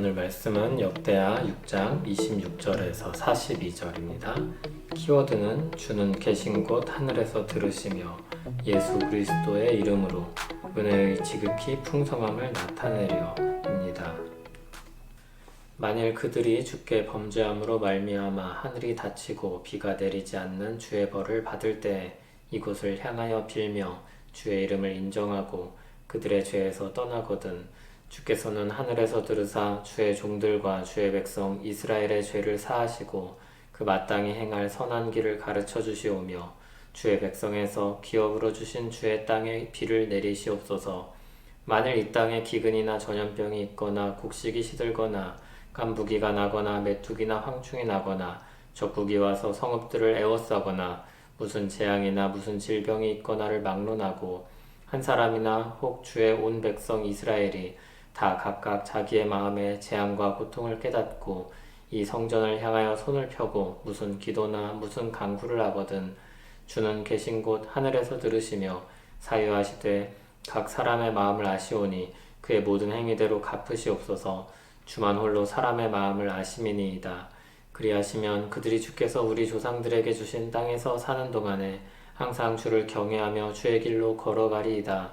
오늘 말씀은 역대하 6장 26절에서 42절입니다. 키워드는 주는 계신 곳 하늘에서 들으시며 예수 그리스도의 이름으로 은혜의 지극히 풍성함을 나타내려입니다. 만일 그들이 주께 범죄함으로 말미암아 하늘이 닫히고 비가 내리지 않는 주의 벌을 받을 때 이곳을 향하여 빌며 주의 이름을 인정하고 그들의 죄에서 떠나거든 주께서는 하늘에서 들으사 주의 종들과 주의 백성 이스라엘의 죄를 사하시고 그 마땅히 행할 선한 길을 가르쳐 주시오며 주의 백성에서 기업으로 주신 주의 땅에 비를 내리시옵소서. 만일 이 땅에 기근이나 전염병이 있거나 곡식이 시들거나 깐부기가 나거나 메뚜기나 황충이 나거나 적국이 와서 성읍들을 에워싸거나 무슨 재앙이나 무슨 질병이 있거나를 막론하고 한 사람이나 혹 주의 온 백성 이스라엘이 다 각각 자기의 마음에 재앙과 고통을 깨닫고 이 성전을 향하여 손을 펴고 무슨 기도나 무슨 간구를 하거든 주는 계신 곳 하늘에서 들으시며 사유하시되 각 사람의 마음을 아시오니 그의 모든 행위대로 갚으시옵소서 주만 홀로 사람의 마음을 아심이니이다. 그리하시면 그들이 주께서 우리 조상들에게 주신 땅에서 사는 동안에 항상 주를 경외하며 주의 길로 걸어가리이다.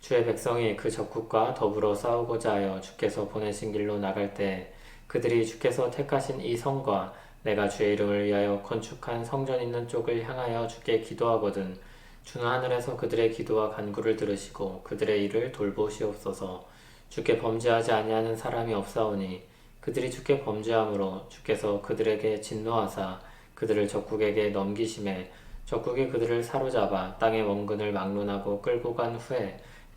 주의 백성이 그 적국과 더불어 싸우고자 하여 주께서 보내신 길로 나갈 때 그들이 주께서 택하신 이 성과 내가 주의 이름을 위하여 건축한 성전 있는 쪽을 향하여 주께 기도하거든 주는 하늘에서 그들의 기도와 간구를 들으시고 그들의 일을 돌보시옵소서. 주께 범죄하지 아니하는 사람이 없사오니 그들이 주께 범죄함으로 주께서 그들에게 진노하사 그들을 적국에게 넘기심에 적국이 그들을 사로잡아 땅의 원근을 막론하고 끌고 간 후에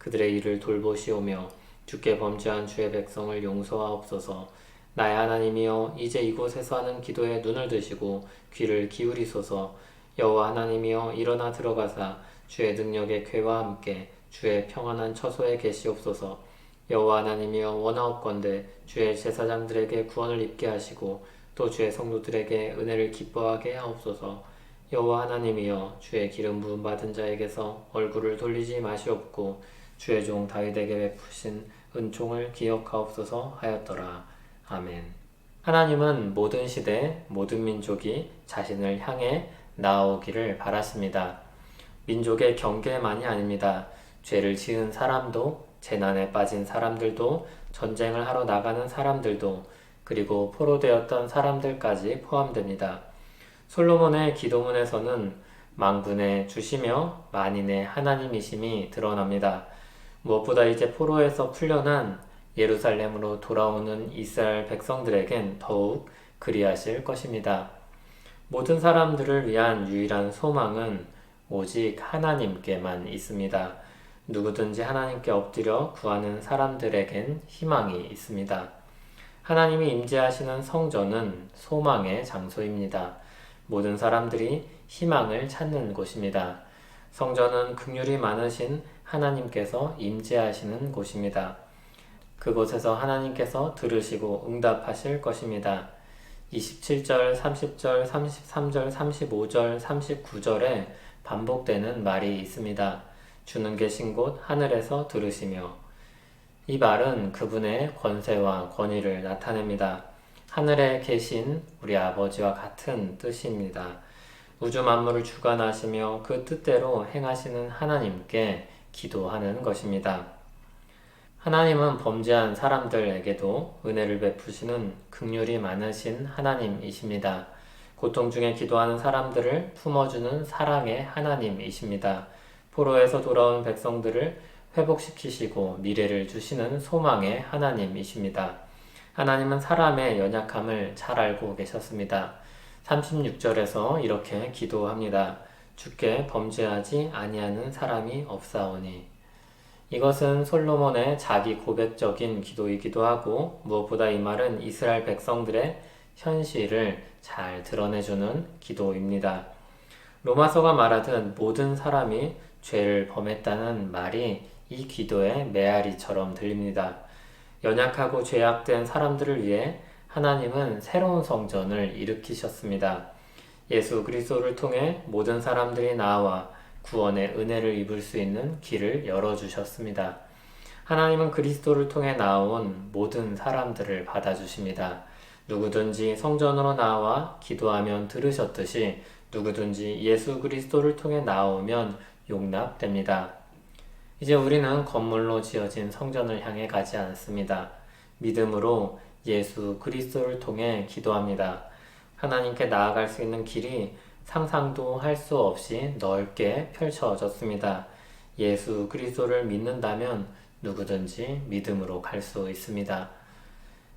그들의 일을 돌보시오며 주께 범죄한 주의 백성을 용서하옵소서. 나의 하나님이여 이제 이곳에서 하는 기도에 눈을 드시고 귀를 기울이소서. 여호와 하나님이여 일어나 들어가사 주의 능력의 궤와 함께 주의 평안한 처소에 계시옵소서. 여호와 하나님이여 원하옵건대 주의 제사장들에게 구원을 입게 하시고 또 주의 성도들에게 은혜를 기뻐하게 하옵소서. 여호와 하나님이여 주의 기름 부음 받은 자에게서 얼굴을 돌리지 마시옵고 주의 종 다윗에게 베푸신 은총을 기억하옵소서 하였더라 아멘 하나님은 모든 시대 모든 민족이 자신을 향해 나아오기를 바라십니다 민족의 경계만이 아닙니다 죄를 지은 사람도 재난에 빠진 사람들도 전쟁을 하러 나가는 사람들도 그리고 포로되었던 사람들까지 포함됩니다. 솔로몬의 기도문에서는 망군의 주시며 만인의 하나님이심이 드러납니다. 무엇보다 이제 포로에서 풀려난 예루살렘으로 돌아오는 이스라엘 백성들에겐 더욱 그리하실 것입니다. 모든 사람들을 위한 유일한 소망은 오직 하나님께만 있습니다. 누구든지 하나님께 엎드려 구하는 사람들에겐 희망이 있습니다. 하나님이 임재하시는 성전은 소망의 장소입니다. 모든 사람들이 희망을 찾는 곳입니다. 성전은 긍휼이 많으신 하나님께서 임재하시는 곳입니다. 그곳에서 하나님께서 들으시고 응답하실 것입니다. 27절, 30절, 33절, 35절, 39절에 반복되는 말이 있습니다. 주는 계신 곳 하늘에서 들으시며 이 말은 그분의 권세와 권위를 나타냅니다. 하늘에 계신 우리 아버지와 같은 뜻입니다. 우주 만물을 주관하시며 그 뜻대로 행하시는 하나님께 기도하는 것입니다. 하나님은 범죄한 사람들에게도 은혜를 베푸시는 극률이 많으신 하나님이십니다. 고통 중에 기도하는 사람들을 품어주는 사랑의 하나님이십니다. 포로에서 돌아온 백성들을 회복시키시고 미래를 주시는 소망의 하나님이십니다. 하나님은 사람의 연약함을 잘 알고 계셨습니다. 36절에서 이렇게 기도합니다. 주께 범죄하지 아니하는 사람이 없사오니 이것은 솔로몬의 자기 고백적인 기도이기도 하고 무엇보다 이 말은 이스라엘 백성들의 현실을 잘 드러내주는 기도입니다. 로마서가 말하듯 모든 사람이 죄를 범했다는 말이 이 기도의 메아리처럼 들립니다. 연약하고 죄악된 사람들을 위해 하나님은 새로운 성전을 일으키셨습니다. 예수 그리스도를 통해 모든 사람들이 나와 구원의 은혜를 입을 수 있는 길을 열어주셨습니다. 하나님은 그리스도를 통해 나온 모든 사람들을 받아주십니다. 누구든지 성전으로 나와 기도하면 들으셨듯이 누구든지 예수 그리스도를 통해 나오면 용납됩니다. 이제 우리는 건물로 지어진 성전을 향해 가지 않습니다. 믿음으로 예수 그리스도를 통해 기도합니다. 하나님께 나아갈 수 있는 길이 상상도 할 수 없이 넓게 펼쳐졌습니다. 예수 그리스도를 믿는다면 누구든지 믿음으로 갈 수 있습니다.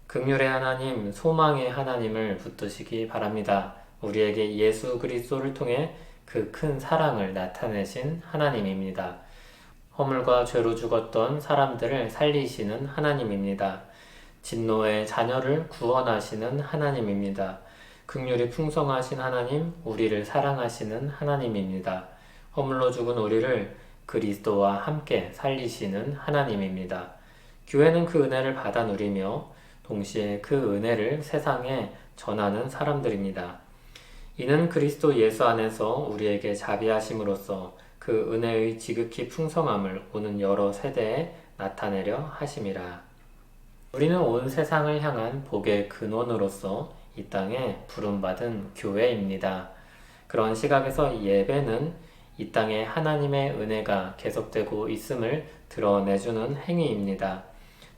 극률의 하나님, 소망의 하나님을 붙드시기 바랍니다. 우리에게 예수 그리스도를 통해 그 큰 사랑을 나타내신 하나님입니다. 허물과 죄로 죽었던 사람들을 살리시는 하나님입니다. 진노의 자녀를 구원하시는 하나님입니다. 극률이 풍성하신 하나님, 우리를 사랑하시는 하나님입니다. 허물로 죽은 우리를 그리스도와 함께 살리시는 하나님입니다. 교회는 그 은혜를 받아 누리며 동시에 그 은혜를 세상에 전하는 사람들입니다. 이는 그리스도 예수 안에서 우리에게 자비하심으로써 그 은혜의 지극히 풍성함을 오는 여러 세대에 나타내려 하심이라. 우리는 온 세상을 향한 복의 근원으로서 이 땅에 부름받은 교회입니다. 그런 시각에서 예배는 이 땅에 하나님의 은혜가 계속되고 있음을 드러내주는 행위입니다.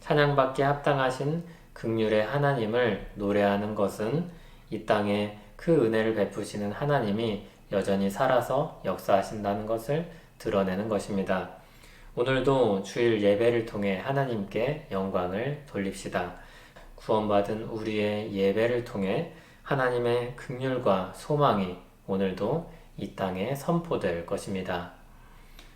찬양받기에 합당하신 극률의 하나님을 노래하는 것은 이 땅에 그 은혜를 베푸시는 하나님이 여전히 살아서 역사하신다는 것을 드러내는 것입니다. 오늘도 주일 예배를 통해 하나님께 영광을 돌립시다. 구원받은 우리의 예배를 통해 하나님의 극률과 소망이 오늘도 이 땅에 선포될 것입니다.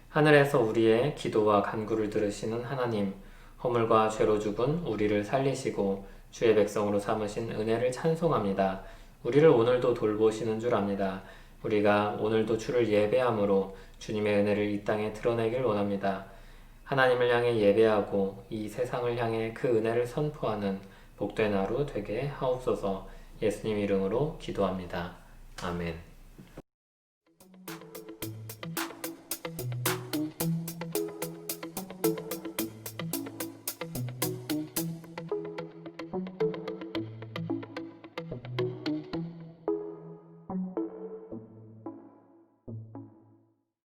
하늘에서 우리의 기도와 간구를 들으시는 하나님, 허물과 죄로 죽은 우리를 살리시고 주의 백성으로 삼으신 은혜를 찬송합니다. 우리를 오늘도 돌보시는 줄 압니다. 우리가 오늘도 주를 예배함으로 주님의 은혜를 이 땅에 드러내길 원합니다. 하나님을 향해 예배하고 이 세상을 향해 그 은혜를 선포하는 복된 하루 되게 하옵소서 예수님 이름으로 기도합니다. 아멘.